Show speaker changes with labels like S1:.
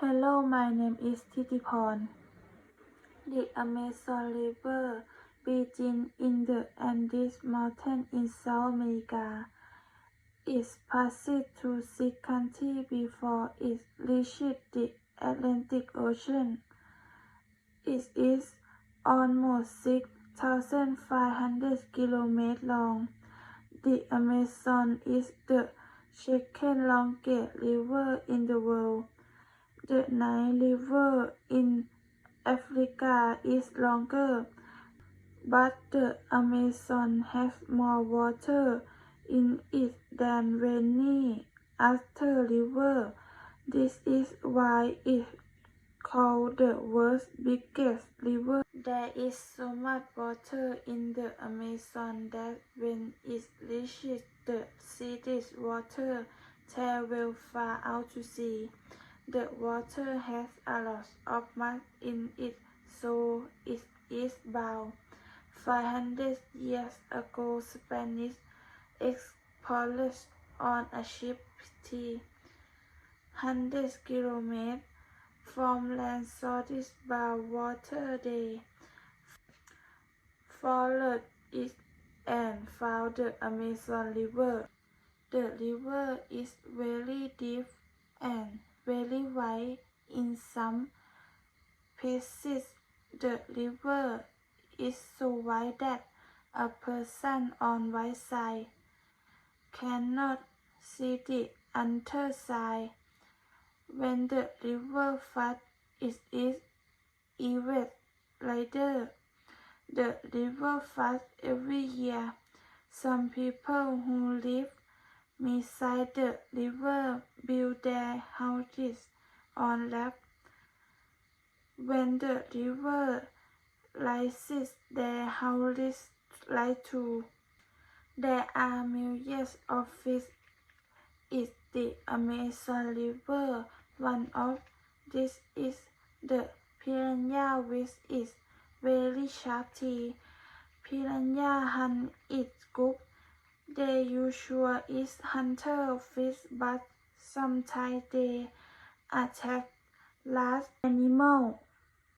S1: Hello, my name is Titiporn. The Amazon River begins in the Andes Mountains in South America. It passes through six countries before it reaches the Atlantic Ocean. It is almost 6,500 kilometers long. The Amazon is the second longest river in the world. The Nile River in Africa is longer, but the Amazon has more water in it than any other river. This is why it is called the world's biggest river. There is so much water in the Amazon that when it reaches the city's water travels far out to sea. The water has a lot of mud in it, so it is bound. 500 years ago, Spanish explorers on a ship t 100 kilometers from land this bound water. They followed it and found the Amazon River. The river is very deep and in some places. The river is so wide that a person on one side cannot see the other side. When the river floods, it is even wider. The river floods every year. Some people who live beside the river build their houses on left. When the river rises, their houses rise too. There are millions of fish in the Amazon River. One of this is the piranha which is very sharp teeth. Piranha hunt its group. They usually is hunter fish but sometimes they attack last animals.